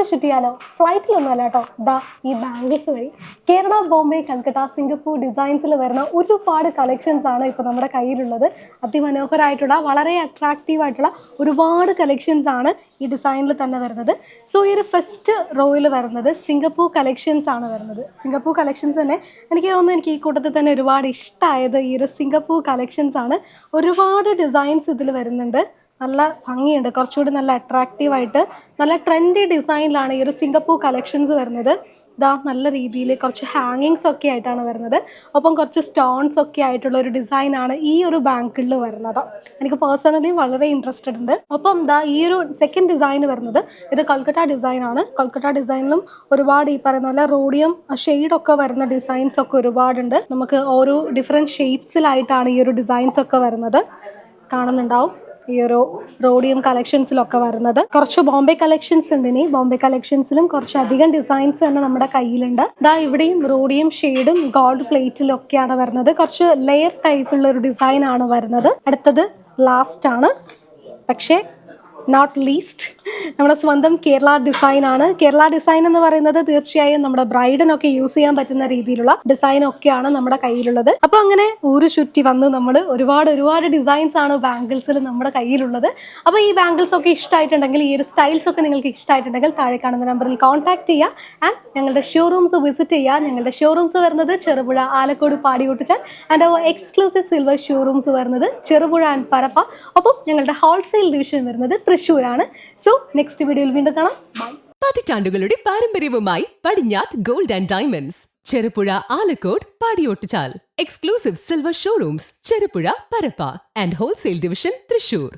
ഊര് ചുറ്റിയാലോ ഫ്ലൈറ്റിലൊന്നും അല്ല കേട്ടോ. ദാ ഈ ബാംഗിൾസ് വഴി കേരള ബോംബെ കൽക്കട്ട സിംഗപ്പൂർ ഡിസൈൻസിൽ വരുന്ന ഒരുപാട് കളക്ഷൻസ് ആണ് ഇപ്പോൾ നമ്മുടെ കയ്യിലുള്ളത്. അതിമനോഹരമായിട്ടുള്ള വളരെ അട്രാക്റ്റീവ് ആയിട്ടുള്ള ഒരുപാട് കളക്ഷൻസ് ആണ് ഈ ഡിസൈനിൽ തന്നെ വരുന്നത്. സോ ഈ ഒരു ഫസ്റ്റ് റോയിൽ വരുന്നത് സിംഗപ്പൂർ കളക്ഷൻസ് ആണ് വരുന്നത്. സിംഗപ്പൂർ കളക്ഷൻസ് തന്നെ എനിക്ക് തോന്നുന്നു എനിക്ക് ഈ കൂട്ടത്തിൽ തന്നെ ഒരുപാട് ഇഷ്ടമായത് ഈ ഒരു സിംഗപ്പൂർ കളക്ഷൻസ് ആണ്. ഒരുപാട് ഡിസൈൻസ് ഇതിൽ വരുന്നുണ്ട്. നല്ല ഭംഗിയുണ്ട്. കുറച്ചുകൂടി നല്ല അട്രാക്റ്റീവ് ആയിട്ട് നല്ല ട്രെൻഡി ഡിസൈനിലാണ് ഈ ഒരു സിംഗപ്പൂർ കളക്ഷൻസ് വരുന്നത്. ഇതാ നല്ല രീതിയിൽ കുറച്ച് ഹാങ്ങിങ്സ് ഒക്കെ ആയിട്ടാണ് വരുന്നത്. ഒപ്പം കുറച്ച് സ്റ്റോൺസ് ഒക്കെ ആയിട്ടുള്ള ഒരു ഡിസൈനാണ് ഈ ഒരു ബാങ്കിളിൽ വരുന്നത്. എനിക്ക് പേഴ്സണലി വളരെ ഇൻട്രസ്റ്റഡ് ഉണ്ട്. ഒപ്പം ഇതാ ഈ ഒരു സെക്കൻഡ് ഡിസൈൻ വരുന്നത് ഇത് കൊൽക്കട്ട ഡിസൈൻ ആണ്. കൊൽക്കത്ത ഡിസൈനിലും ഒരുപാട് ഈ പറയുന്ന പോലെ റോഡിയം ഷെയ്ഡൊക്കെ വരുന്ന ഡിസൈൻസ് ഒക്കെ ഒരുപാടുണ്ട്. നമുക്ക് ഓരോ ഡിഫറെന്റ് ഷേപ്സിലായിട്ടാണ് ഈ ഒരു ഡിസൈൻസ് ഒക്കെ വരുന്നത്. കാണുന്നുണ്ടാവും. ഈ ഒരു റോഡിയം കളക്ഷൻസിലൊക്കെ വരുന്നത്. കുറച്ച് ബോംബെ കളക്ഷൻസ് ഉണ്ട് ഇനി. ബോംബെ കളക്ഷൻസിലും കുറച്ചധികം ഡിസൈൻസ് തന്നെ നമ്മുടെ കയ്യിലുണ്ട്. ഇതാ ഇവിടെയും റോഡിയം ഷെയ്ഡും ഗോൾഡ് പ്ലേറ്റിലും ഒക്കെയാണ് വരുന്നത്. കുറച്ച് ലെയർ ടൈപ്പുള്ള ഒരു ഡിസൈൻ ആണ് വരുന്നത്. അടുത്തത് ലാസ്റ്റ് ആണ്. പക്ഷേ നോട്ട് ലീസ്റ്റ് നമ്മുടെ സ്വന്തം കേരള ഡിസൈൻ ആണ്. കേരള ഡിസൈൻ എന്ന് പറയുന്നത് തീർച്ചയായും നമ്മുടെ ബ്രൈഡിനൊക്കെ യൂസ് ചെയ്യാൻ പറ്റുന്ന രീതിയിലുള്ള ഡിസൈൻ ഒക്കെയാണ് നമ്മുടെ കയ്യിലുള്ളത്. അപ്പൊ അങ്ങനെ ഊര് ചുറ്റി വന്ന് നമ്മൾ ഒരുപാട് ഒരുപാട് ഡിസൈൻസ് ആണ് ബാംഗിൾസിൽ നമ്മുടെ കയ്യിലുള്ളത്. അപ്പൊ ഈ ബാംഗിൾസ് ഒക്കെ ഇഷ്ടമായിട്ടുണ്ടെങ്കിൽ ഈ ഒരു സ്റ്റൈൽസ് ഒക്കെ നിങ്ങൾക്ക് ഇഷ്ടമായിട്ടുണ്ടെങ്കിൽ താഴെ കാണുന്ന നമ്പറിൽ കോൺടാക്ട് ചെയ്യുക ആൻഡ് ഞങ്ങളുടെ ഷോറൂംസ് വിസിറ്റ് ചെയ്യുക ഞങ്ങളുടെ ഷോറൂംസ് വരുന്നത് Cherupuzha Alakode Padiyotchal and our exclusive silver showrooms വരുന്നത് ചെറുപുഴ ആൻഡ് പരപ്പ. ഒപ്പം ഞങ്ങളുടെ ഹോൾസെയിൽ ഡിവിഷൻ വരുന്നത് തൃശ്ശൂരാണ്. സോ നെക്സ്റ്റ് വീഡിയോയിൽ വീണ്ടും കാണാം. ബൈ പതിറ്റാണ്ടുകളുടെ പാരമ്പര്യവുമായി Padinjath gold and diamonds. Cherupuzha Alakode Padiyottuchal. Exclusive silver showrooms Cherupuzha Parappa and wholesale division Thrissur